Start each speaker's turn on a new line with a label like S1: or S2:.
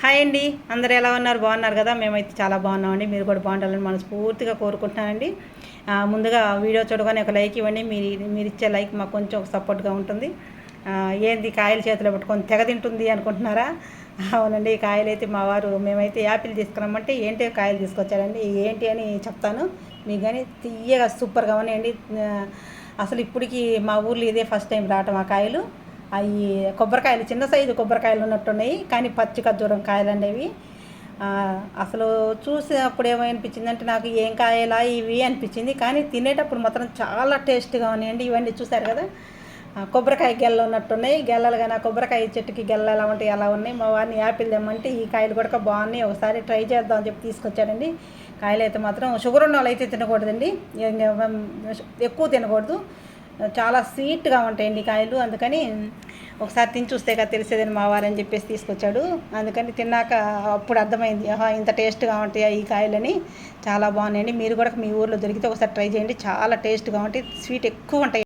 S1: Hi అండి. అందరు ఎలా ఉన్నారు? బాగున్నారు కదా? మేమైతే చాలా బాగున్నామండి. మీరు కూడా బాగుండాలని మనస్ఫూర్తిగా కోరుకుంటున్నానండి. ముందుగా వీడియో చూడగానే ఒక లైక్ ఇవ్వండి. మీరు మీరు ఇచ్చే లైక్ మాకు కొంచెం ఒక సపోర్ట్గా ఉంటుంది. ఏంది కాయలు చేతిలో పెట్టుకొని తెగ తింటుంది అనుకుంటున్నారా? అవునండి. ఈ కాయలు అయితే మా వారు మేమైతే యాపిల్ తీసుకున్నామంటే ఏంటి కాయలు తీసుకొచ్చారండి? ఏంటి అని చెప్తాను. మీకు కానీ తీయగా సూపర్గా ఉన్నాయండి. అసలు ఇప్పటికి మా ఊర్లో ఇదే ఫస్ట్ టైం రావటం ఆ కాయలు. అవి కొబ్బరికాయలు చిన్న సైజు కొబ్బరికాయలు ఉన్నట్టున్నాయి కానీ పచ్చి ఖర్జూరం కాయలు అనేవి అసలు చూసినప్పుడు ఏమనిపించింది అంటే నాకు ఏం కాయలా ఇవి అనిపించింది. కానీ తినేటప్పుడు మాత్రం చాలా టేస్ట్గా ఉన్నాయండి. ఇవన్నీ చూసారు కదా? కొబ్బరికాయ గెల్ల ఉన్నట్టున్నాయి. గెల్లలు కానీ ఆ కొబ్బరికాయ చెట్టుకి గెల్ల ఎలా ఉంటాయి అలా ఉన్నాయి. మా వారిని యాపిల్ తెమ్మంటే ఈ కాయలు కూడా బాగున్నాయి. ఒకసారి ట్రై చేద్దాం అని చెప్పి తీసుకొచ్చాడండి కాయలు అయితే మాత్రం షుగర్ ఉన్న వాళ్ళు అయితే తినకూడదండి. ఎక్కువ తినకూడదు. చాలా స్వీట్గా ఉంటాయండి ఈ కాయలు. అందుకని ఒకసారి తిని చూస్తే కదా తెలిసేదని మా వారని చెప్పేసి తీసుకొచ్చాడు. అందుకని తిన్నాక అప్పుడు అర్థమైంది ఆహా ఇంత టేస్ట్గా ఉంటాయి ఈ కాయలని? చాలా బాగున్నాయండి. మీరు కూడా మీ ఊర్లో దొరికితే ఒకసారి ట్రై చేయండి. చాలా టేస్ట్గా ఉంటాయి. స్వీట్ ఎక్కువ ఉంటాయి.